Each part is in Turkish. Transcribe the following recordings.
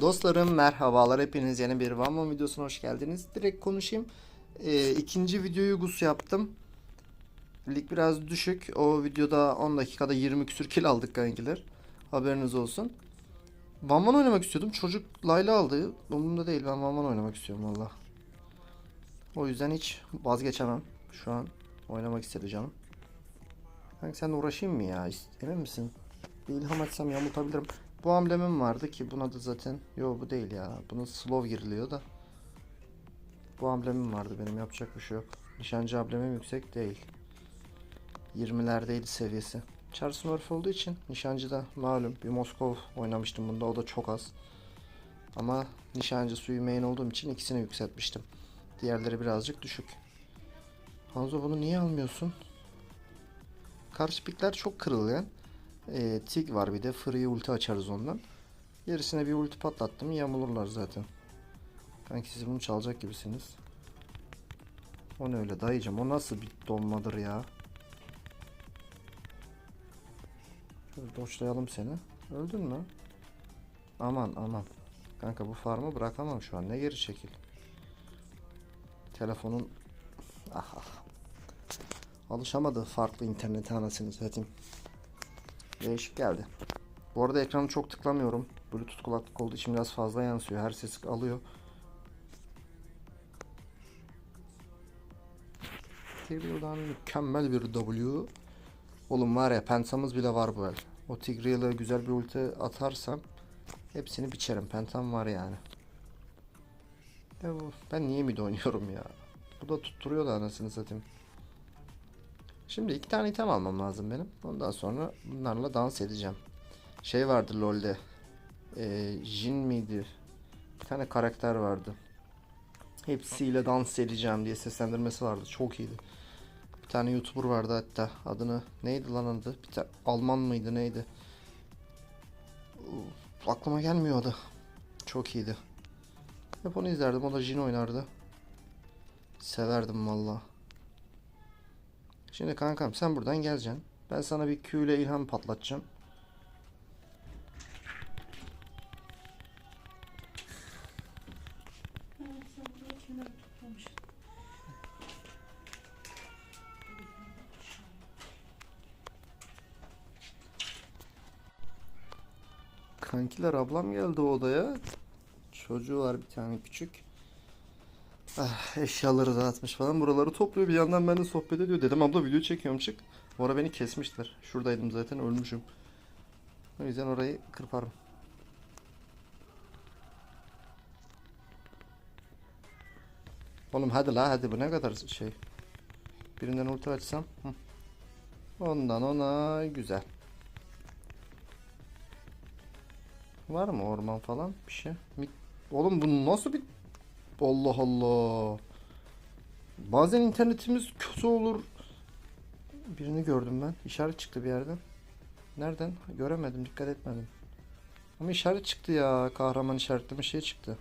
Dostlarım merhabalar hepiniz yeni bir Vamon videosuna hoş geldiniz. Direkt konuşayım. Ee, ikinci videoyu Gus yaptım. Lig biraz düşük. O videoda 10 dakikada 20 küsür kill aldık kankiler. Haberiniz olsun. Vamon oynamak istiyordum. Çocuk Layla aldı. Umurumda değil. Ben Vamon oynamak istiyorum valla. O yüzden hiç vazgeçemem. Şu an oynamak istedi canım. Kanka sen uğraşayım mı ya? Emin misin? Bir ilham etsem yamultabilirim. Bu amblemim vardı ki buna da zaten yo bu değil ya. Buna slow giriliyor da. Bu amblemim vardı benim yapacak bir şey yok. Nişancı amblemim yüksek değil. 20'lerdeydi seviyesi. Charles Murphy olduğu için nişancı da malum bir Moskov oynamıştım bunda o da çok az. Ama nişancı suyu main olduğum için ikisini yükseltmiştim. Diğerleri birazcık düşük. Hanzo bunu niye almıyorsun? Karşı pikler çok kırılgan. E, Tig var bir de. Free ulti açarız ondan. Gerisine bir ulti patlattım. Yamulurlar zaten. Kanki siz bunu çalacak gibisiniz. O ne öyle dayıcım? O nasıl bir dolmadır ya? Şöyle doçlayalım seni. Öldün mü? Aman aman. Kanka bu farmı bırakamam şu an. Ne geri çekil. Telefonun... Ah ah. Alışamadı farklı internete anasını satayım. Değişik geldi. Bu arada ekranı çok tıklamıyorum. Bluetooth kulaklık olduğu için biraz fazla yansıyor. Her sesi alıyor. Tigreal'dan mükemmel bir W. Oğlum var ya pentamız bile var bu el. O Tigreal'a güzel bir ulti atarsam hepsini biçerim. Pentam var yani. Ya ben niye mid oynuyorum ya? Bu da tutturuyor da anasını satayım. Şimdi iki tane item almam lazım benim. Ondan sonra bunlarla dans edeceğim. Şey vardı LoL'de. Ee, Jin miydi? Bir tane karakter vardı. Hepsiyle dans edeceğim diye seslendirmesi vardı. Çok iyiydi. Bir tane YouTuber vardı hatta. Adını neydi lan adı? Bir tane Alman mıydı neydi? Uf, aklıma gelmiyor adı. Çok iyiydi. Hep onu izlerdim. O da Jin oynardı. Severdim valla. Şimdi kankam sen buradan geleceksin. Ben sana bir Q ile ilham patlatacağım. Kankiler ablam geldi odaya. Çocuğu var bir tane küçük. Ah, eşyaları dağıtmış falan. Buraları topluyor. Bir yandan ben de sohbet ediyor. Dedim abla video çekiyorum çık. Bu beni kesmişler. Şuradaydım zaten ölmüşüm. O yüzden orayı kırparım. Oğlum hadi la hadi bu ne kadar şey. Birinden ulti açsam. Hı. Ondan ona güzel. Var mı orman falan bir şey? Oğlum bu nasıl bir Allah Allah. Bazen internetimiz kötü olur. Birini gördüm ben. İşaret çıktı bir yerden. Nereden? Göremedim, dikkat etmedim. Ama işaret çıktı ya. Kahraman işaretleme şey çıktı.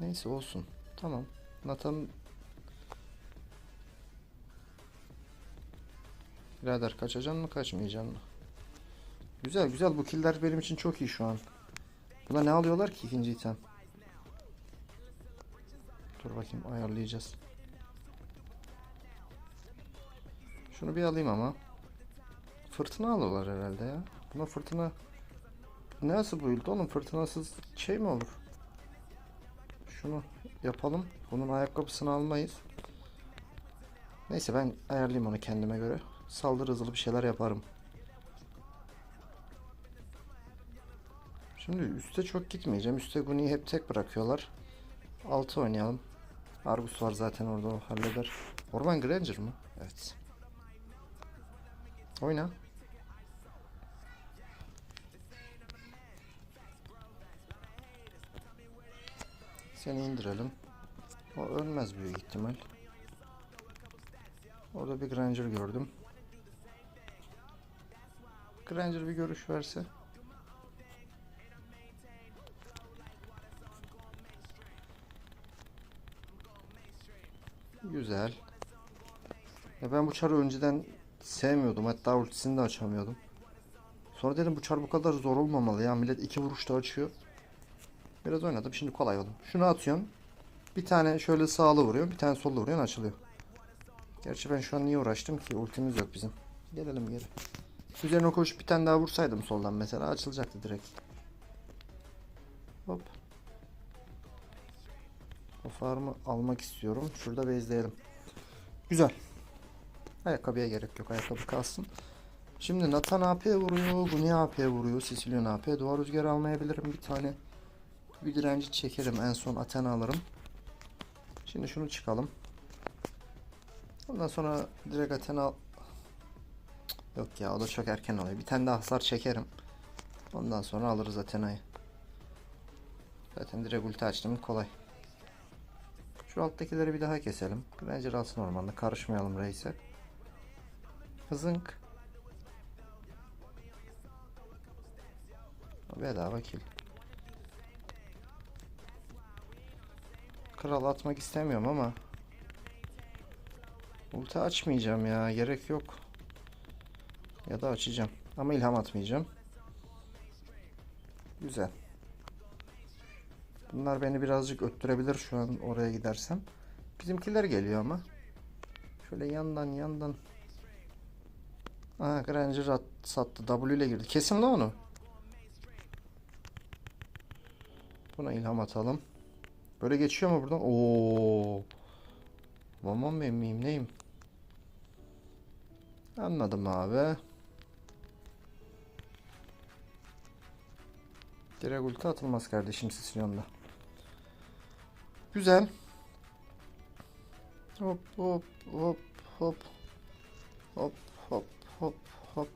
Neyse olsun. Tamam. Nathan Birader kaçacaksın mı kaçmayacaksın mı? Güzel güzel bu killer benim için çok iyi şu an. Buna ne alıyorlar ki ikinci item? Dur bakayım ayarlayacağız. Şunu bir alayım ama. Fırtına alıyorlar herhalde ya. Buna fırtına nasıl build oğlum fırtınasız şey mi olur? Şunu yapalım. Bunun ayakkabısını almayız. Neyse ben ayarlayayım onu kendime göre. Saldırı hızlı bir şeyler yaparım. Şimdi üste çok gitmeyeceğim. Üste Guni'yi hep tek bırakıyorlar. 6 oynayalım. Argus var zaten orada o halleder. Orman Granger mı? Evet. Oyna. Seni indirelim. O ölmez büyük ihtimal. Orada bir Granger gördüm. Granger bir görüş verse. Güzel. Ya ben bu çarı önceden sevmiyordum. Hatta ultisini de açamıyordum. Sonra dedim bu çar bu kadar zor olmamalı ya. Millet iki vuruşta açıyor. Biraz oynadım. Şimdi kolay oldu. Şunu atıyorsun. Bir tane şöyle sağlı vuruyorsun. Bir tane sollu vuruyorsun açılıyor. Gerçi ben şu an niye uğraştım ki? Ultimiz yok bizim. Gelelim geri. Üzerine koşup bir tane daha vursaydım soldan mesela açılacaktı direkt. Hop. O farmı almak istiyorum. Şurada bezleyelim. Güzel. Ayakkabıya gerek yok. Ayakkabı kalsın. Şimdi Nathan AP vuruyor. Guni AP vuruyor. Sicilyon AP. Duvar rüzgarı almayabilirim bir tane. Bir direnci çekerim. En son Athena alırım. Şimdi şunu çıkalım. Ondan sonra direkt Athena Yok ya o da çok erken oluyor. Bir tane daha hasar çekerim. Ondan sonra alırız Athena'yı. Zaten direkt ulti açtım kolay. Şu alttakileri bir daha keselim. Granger alsın ormanda. Karışmayalım reise. Hızınk. Bedava kill. Kral atmak istemiyorum ama Ulti açmayacağım ya. Gerek yok. Ya da açacağım. Ama ilham atmayacağım. Güzel. Bunlar beni birazcık öttürebilir şu an oraya gidersem. Bizimkiler geliyor ama. Şöyle yandan yandan. Aa Granger at, sattı. W ile girdi. Kesin lan onu. Buna ilham atalım. Böyle geçiyor mu buradan? Oo. Mamam ben miyim neyim? Anladım abi. Direkt ulti atılmaz kardeşim Sicilyon'da. Güzel. Hop hop hop hop. Hop hop hop hop.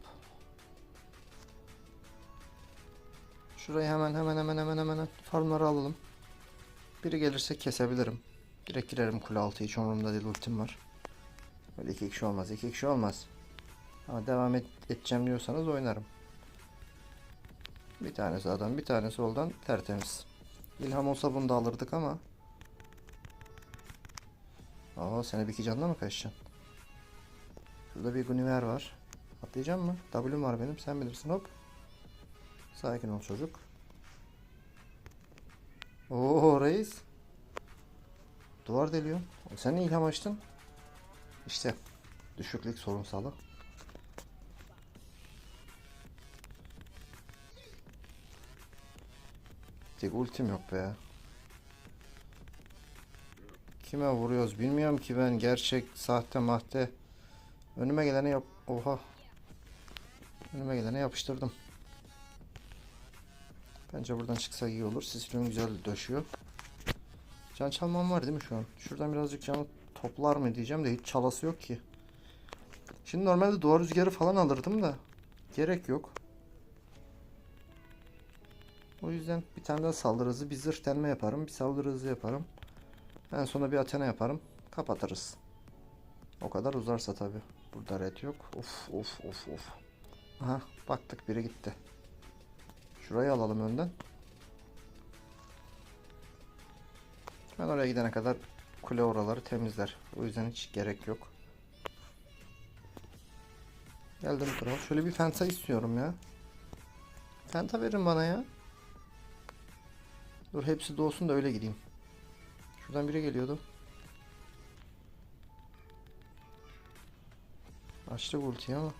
Şurayı hemen hemen hemen hemen hemen farmları alalım. Biri gelirse kesebilirim. Direkt girerim kule altı hiç umurumda değil ultim var. Böyle iki kişi olmaz iki kişi olmaz. Ama devam et, edeceğim diyorsanız oynarım. Bir tanesi adam bir tanesi soldan tertemiz. İlham olsa bunu da alırdık ama. Aa seni bir iki canla mı kaçacaksın? Şurada bir Guniver var. Atlayacağım mı? W'm var benim sen bilirsin hop. Sakin ol çocuk. Oo reis. Duvar deliyor. Sen ne ilham açtın? İşte düşüklük sorunsalı. Tek ultim yok be. Kime vuruyoruz bilmiyorum ki ben gerçek sahte mahte. Önüme geleni yap. Oha. Önüme geleni yapıştırdım. Bence buradan çıksa iyi olur. Sicilyon güzel döşüyor. Can çalmam var değil mi şu an? Şuradan birazcık canı toplar mı diyeceğim de hiç çalası yok ki. Şimdi normalde duvar rüzgarı falan alırdım da gerek yok. O yüzden bir tane daha saldırı hızı, bir zırh yaparım, bir saldırı hızı yaparım. En sona bir Athena yaparım. Kapatırız. O kadar uzarsa tabi. Burada red yok. Of of of of. Aha baktık biri gitti. Şurayı alalım önden. Ben oraya gidene kadar kule oraları temizler. O yüzden hiç gerek yok. Geldim kral. Şöyle bir fenta istiyorum ya. Fenta verin bana ya. Dur hepsi doğsun da öyle gideyim. Şuradan biri geliyordu. Açtı ultiyi ama.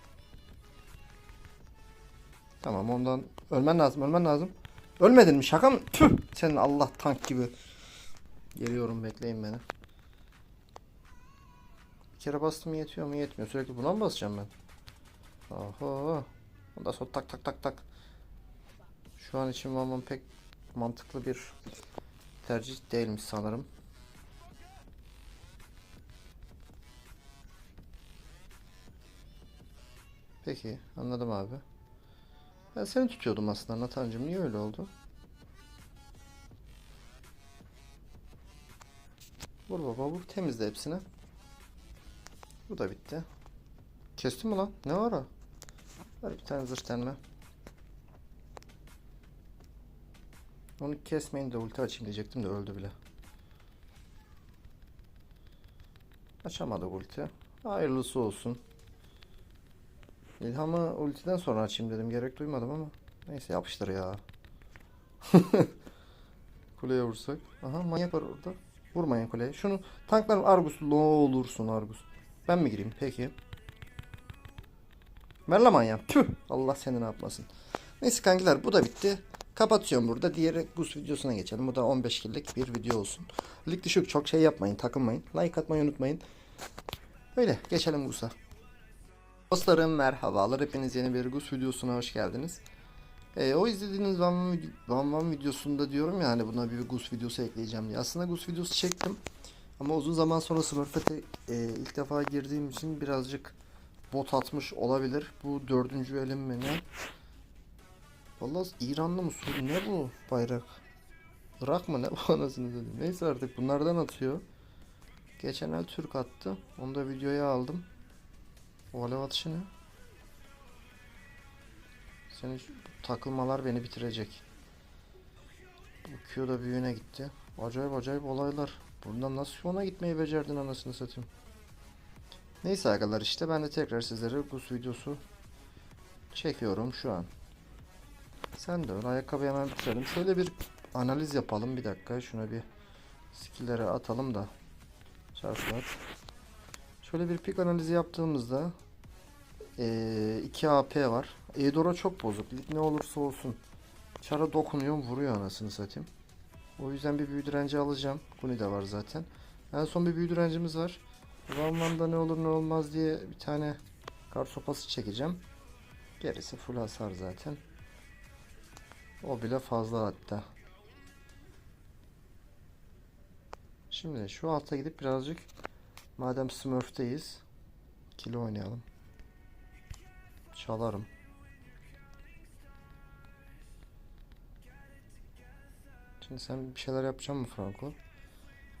Tamam ondan ölmen lazım ölmen lazım. Ölmedin mi şaka mı? Tüh! Senin Allah tank gibi. Geliyorum bekleyin beni. Bir kere bastım yetiyor mu yetmiyor. Sürekli buna mı basacağım ben? Oho. Ondan sonra tak tak tak tak. Şu an için Vaman pek mantıklı bir tercih değilmiş sanırım. Peki anladım abi. Ben seni tutuyordum aslında Natancığım. Niye öyle oldu? Vur baba vur temizle hepsini. Bu da bitti. Kestin mi lan? Ne var o? Ver bir tane zırh denme. Onu kesmeyin de ulti açayım diyecektim de öldü bile. Açamadı ulti. Hayırlısı olsun. İlhamı ultiden sonra açayım dedim. Gerek duymadım ama. Neyse yapıştır ya. Kuleye vursak. Aha manyak var orada. Vurmayın kuleye. Şunu tanklar Argus ne olursun Argus. Ben mi gireyim? Peki. Ver la manyak. Allah seni ne yapmasın. Neyse kankiler bu da bitti. Kapatıyorum burada. Diğer Gus videosuna geçelim. Bu da 15 killik bir video olsun. Lig düşük çok şey yapmayın. Takılmayın. Like atmayı unutmayın. Öyle geçelim Gus'a. Dostlarım merhabalar. Hepiniz yeni bir Gus videosuna hoş geldiniz. Ee, o izlediğiniz Van Van, Van Van videosunda diyorum ya hani buna bir Gus videosu ekleyeceğim diye. Aslında Gus videosu çektim. Ama uzun zaman sonra Smurfet'e e, ilk defa girdiğim için birazcık bot atmış olabilir. Bu dördüncü elim mi ne? Vallahi İranlı mı Suri ne bu bayrak? Irak mı ne bu anasını satayım. Neyse artık bunlardan atıyor. Geçen el Türk attı. Onu da videoya aldım. O alev atışı ne? Senin şu takılmalar beni bitirecek. Bu Q da büyüğüne gitti. Acayip acayip olaylar. Bundan nasıl ona gitmeyi becerdin anasını satayım. Neyse arkadaşlar işte ben de tekrar sizlere Gus videosu çekiyorum şu an. Sen de öyle ayakkabıyı hemen bitirelim. Şöyle bir analiz yapalım bir dakika. Şuna bir skill'lere atalım da. Çarpı at. Şöyle bir pik analizi yaptığımızda eee 2 AP var. Eidora çok bozuk. Lig ne olursa olsun. Çara dokunuyor vuruyor anasını satayım. O yüzden bir büyü direnci alacağım. Kuni de var zaten. En son bir büyü direncimiz var. Van Van'da ne olur ne olmaz diye bir tane kar sopası çekeceğim. Gerisi full hasar zaten. O bile fazla hatta. Şimdi şu alta gidip birazcık madem Smurf'teyiz kilo oynayalım. Çalarım. Şimdi sen bir şeyler yapacak mı Franco?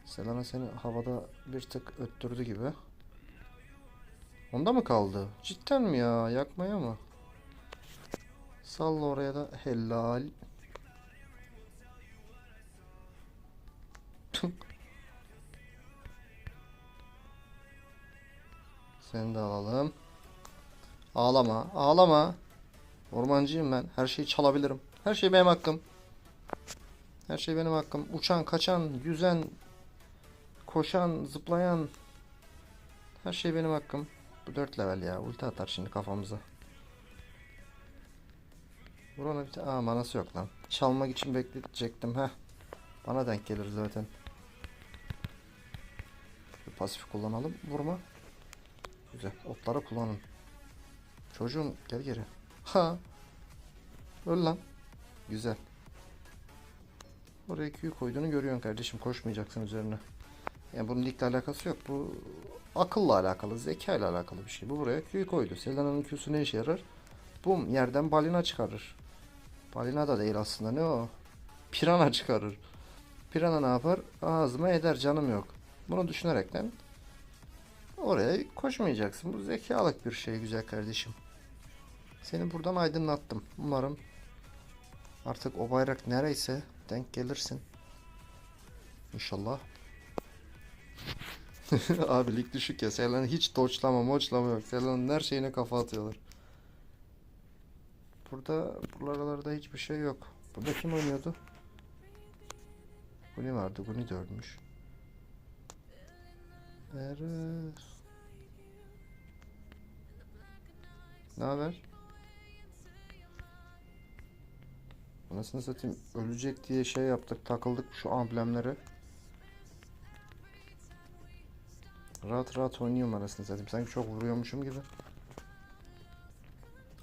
Selena seni havada bir tık öttürdü gibi. Onda mı kaldı? Cidden mi ya? Yakmaya mı? Salla oraya da helal. Seni de alalım. Ağlama, ağlama. Ormancıyım ben. Her şeyi çalabilirim. Her şey benim hakkım. Her şey benim hakkım. Uçan, kaçan, yüzen, koşan, zıplayan. Her şey benim hakkım. Bu 4 level ya. Ulti atar şimdi kafamıza. Vur ona bir tane. Aa manası yok lan. Çalmak için bekletecektim. Heh. Bana denk gelir zaten. Pasif kullanalım. Vurma. Güzel. Otları kullanın. Çocuğum gel geri. Ha. Öl lan. Güzel. Oraya Q koyduğunu görüyorsun kardeşim. Koşmayacaksın üzerine. Yani bunun ligle alakası yok. Bu akılla alakalı, zeka ile alakalı bir şey. Bu buraya Q koydu. Selena'nın Q'su ne işe yarar? Bum yerden balina çıkarır. Balina da değil aslında ne o? Pirana çıkarır. Pirana ne yapar? Ağzıma eder canım yok. Bunu düşünerekten oraya koşmayacaksın. Bu zekalık bir şey güzel kardeşim. Seni buradan aydınlattım. Umarım artık o bayrak nereyse denk gelirsin. İnşallah. Abi lig düşük ya. Selena hiç doçlama moçlama yok. Selena'nın her şeyine kafa atıyorlar. Burada buralarda hiçbir şey yok. Burada kim oynuyordu? Guni vardı. Guni de ölmüş. Eres. Ne haber? Anasını satayım ölecek diye şey yaptık takıldık şu amblemlere. Rahat rahat oynuyorum anasını satayım sanki çok vuruyormuşum gibi.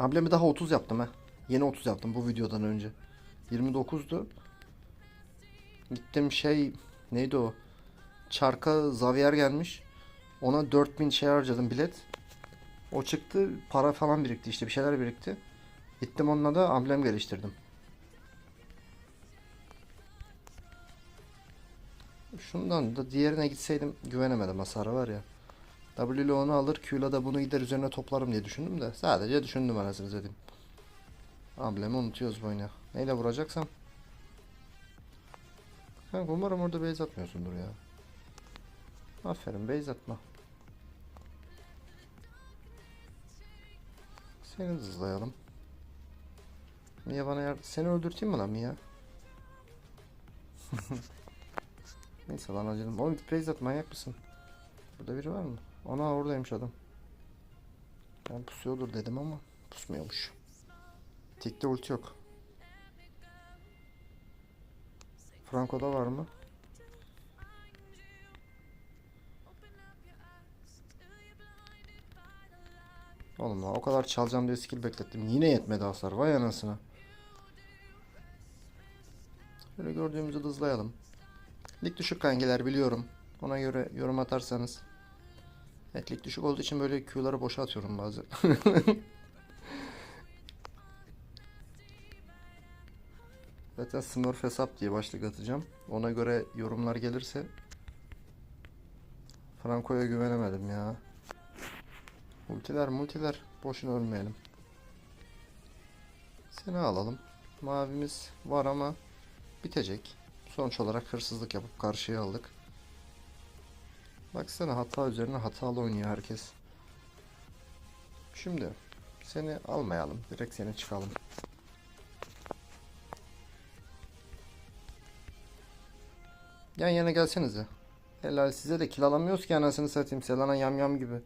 Amblemi daha 30 yaptım ha. Yeni 30 yaptım bu videodan önce. 29'du. Gittim şey neydi o? Çarka Xavier gelmiş. Ona 4000 şey harcadım bilet. O çıktı para falan birikti işte bir şeyler birikti. Gittim onunla da amblem geliştirdim. Şundan da diğerine gitseydim güvenemedim hasarı var ya. W ile onu alır Q ile de bunu gider üzerine toplarım diye düşündüm de sadece düşündüm anasını satayım. Amblemi unutuyoruz bu oyunu. Neyle vuracaksam. Kanka umarım orada base atmıyorsundur ya. Aferin base atma. Seni hızlayalım. Mia bana yardım... Seni öldürteyim mi lan Mia? Neyse lan acıdım. Oğlum base at manyak mısın? Burada biri var mı? Ana oradaymış adam. Ben pusuyordur dedim ama pusmuyormuş. Tikte ulti yok. Franco'da var mı? Oğlum o kadar çalacağım diye skill beklettim. Yine yetmedi hasar. Vay anasına. Şöyle gördüğümüzü hızlayalım. Lig düşük kankiler biliyorum. Ona göre yorum atarsanız. Evet lig düşük olduğu için böyle Q'ları boşa atıyorum bazen. Zaten Smurf hesap diye başlık atacağım. Ona göre yorumlar gelirse Franco'ya güvenemedim ya. Multiler multiler. Boşuna ölmeyelim. Seni alalım. Mavimiz var ama bitecek. Sonuç olarak hırsızlık yapıp karşıya aldık. Baksana hata üzerine hatalı oynuyor herkes. Şimdi seni almayalım. Direkt seni çıkalım. Yan yana gelsenize. Helal size de kill alamıyoruz ki anasını satayım. Selana yamyam gibi.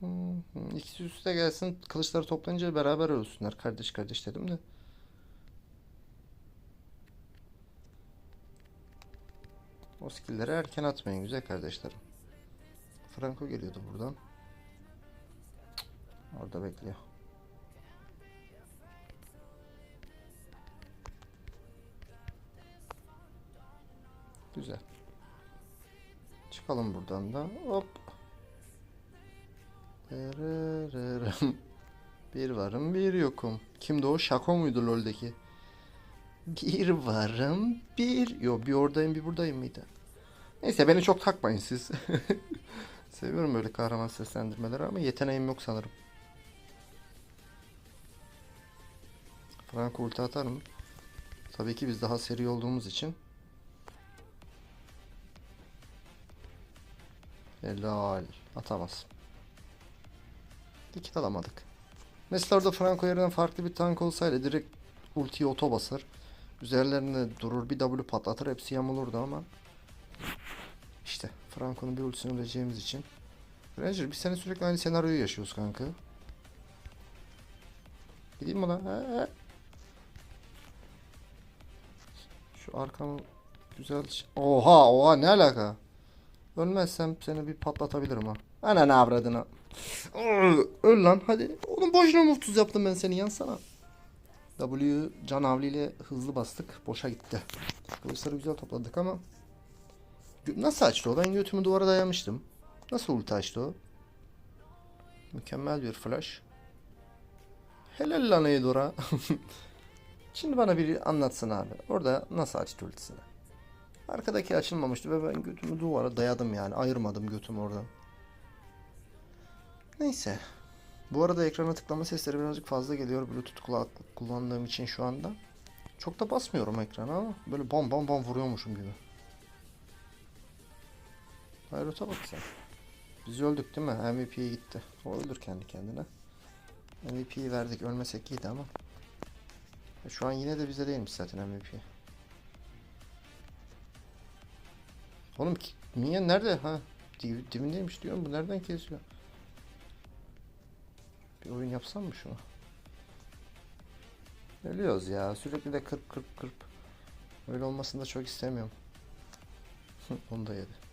Hı hı. İkisi üste gelsin. Kılıçları toplayınca beraber ölsünler. Kardeş kardeş dedim de. O skillleri erken atmayın güzel kardeşlerim. Franco geliyordu buradan. Orada bekliyor. Güzel. Çıkalım buradan da. Hop. Bir varım bir yokum. Kimdi o? Şako muydu LoL'deki? Bir varım bir... Yo bir oradayım bir buradayım mıydı? Neyse beni çok takmayın siz. Seviyorum böyle kahraman seslendirmeleri ama yeteneğim yok sanırım. Franco ulti atar mı? Tabii ki biz daha seri olduğumuz için. Helal. Atamaz. Dikit alamadık. Mesela orada Franco yerine farklı bir tank olsaydı direkt ultiyi oto basar. Üzerlerinde durur bir W patlatır hepsi yamulurdu ama işte Franco'nun bir ultisini öleceğimiz için Ranger biz sene sürekli aynı senaryoyu yaşıyoruz kanka. Gideyim mi lan? He, he. Şu arkamı güzel... Oha oha ne alaka? Ölmezsem seni bir patlatabilirim ha. Ana ne avradına. Öl lan hadi. Oğlum boşuna 30 yaptım ben seni yansana. W can havliyle hızlı bastık. Boşa gitti. Kılıçları güzel topladık ama. Nasıl açtı o? Ben götümü duvara dayamıştım. Nasıl ulti açtı o? Mükemmel bir flash. Helal lan Eidora. Şimdi bana biri anlatsın abi. Orada nasıl açtı ultisini? Arkadaki açılmamıştı ve ben götümü duvara dayadım yani. Ayırmadım götümü oradan. Neyse. Bu arada ekrana tıklama sesleri birazcık fazla geliyor. Bluetooth kulaklık kullandığım için şu anda. Çok da basmıyorum ekrana ama böyle bam bam bam vuruyormuşum gibi. Hayrota bak sen. Biz öldük değil mi? MVP'ye gitti. O öldür kendi kendine. MVP'yi verdik. Ölmesek iyiydi ama. E, Şu an yine de bize değilmiş zaten MVP. Oğlum ki- Minyon nerede? Ha. Dibindeymiş diyorum. Bu nereden kesiyor? Bir oyun yapsam mı şunu? Ölüyoruz ya. Sürekli de kırp kırp kırp. Öyle olmasını da çok istemiyorum. Onu da yedi.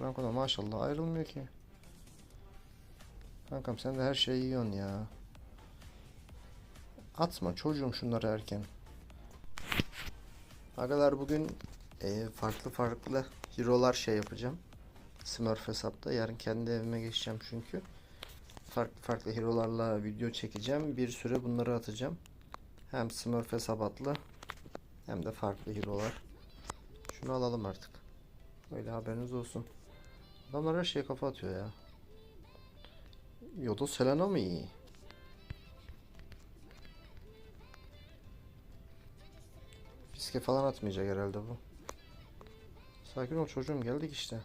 Franco da maşallah ayrılmıyor ki. Kankam sen de her şeyi yiyorsun ya. Atma çocuğum şunları erken. Agalar bugün e, farklı farklı hero'lar şey yapacağım. Smurf hesapta. Yarın kendi evime geçeceğim çünkü. Farklı farklı hero'larla video çekeceğim. Bir süre bunları atacağım. Hem Smurf hesap atlı hem de farklı hero'lar. Şunu alalım artık. Öyle haberiniz olsun. Adamlar her şeye kafa atıyor ya. Yoda Selena mı iyi? Fiske falan atmayacak herhalde bu. Sakin ol çocuğum geldik işte.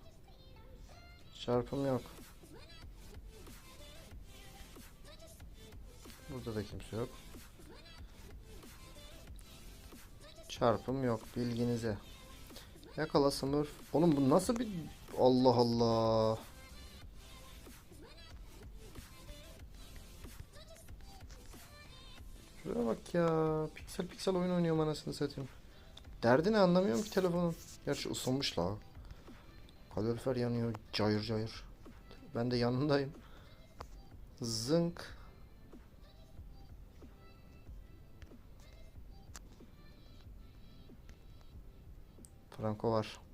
Çarpım yok. Burada da kimse yok. Çarpım yok bilginize. Yakala Smurf. Oğlum bu nasıl bir... Allah Allah. Şuraya bak ya. Piksel piksel oyun oynuyorum anasını satayım. Derdini anlamıyorum ki telefonun. Gerçi ısınmış la. Kalorifer yanıyor cayır cayır. Ben de yanındayım. Zınk. Franco var.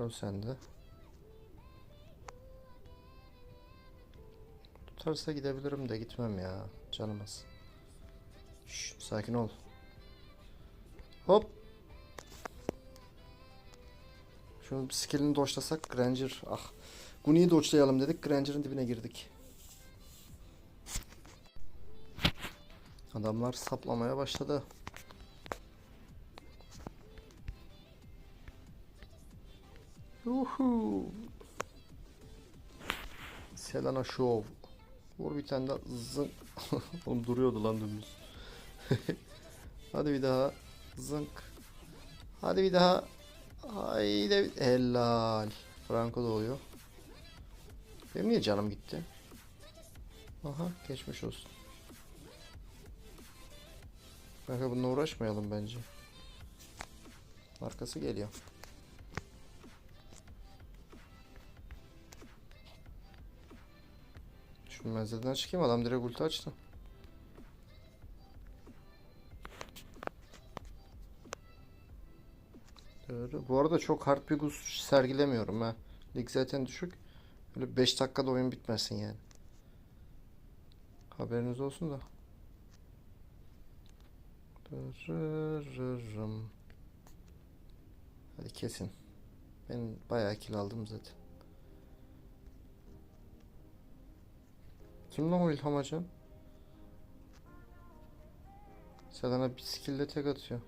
Öl sen de. Tutarsa gidebilirim de gitmem ya. Canımız. Şş, sakin ol. Hop. Şunu bir skillini doçlasak Granger. Ah. Guni'yi doçlayalım dedik. Granger'ın dibine girdik. Adamlar saplamaya başladı. Selena Show. Vur bir tane daha zınk. Oğlum duruyordu lan dümdüz. Hadi bir daha. Zınk. Hadi bir daha. Haydi. Helal. Franco doğuyor. Benim niye canım gitti? Aha geçmiş olsun. Kanka bununla uğraşmayalım bence. Arkası geliyor. Şu menzilden çıkayım adam direkt ulti açtı. Bu arada çok hard bir gus sergilemiyorum ha. Lig zaten düşük. Böyle 5 dakikada oyun bitmesin yani. Haberiniz olsun da. Hadi kesin. Ben bayağı kill aldım zaten. Kim lan o İlham Acan? Selena bir skill'le tek atıyor.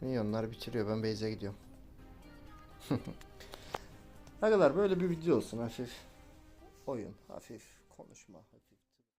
Milyonlar bitiriyor. Ben base'e gidiyorum. Ne kadar böyle bir video olsun hafif oyun, hafif konuşma.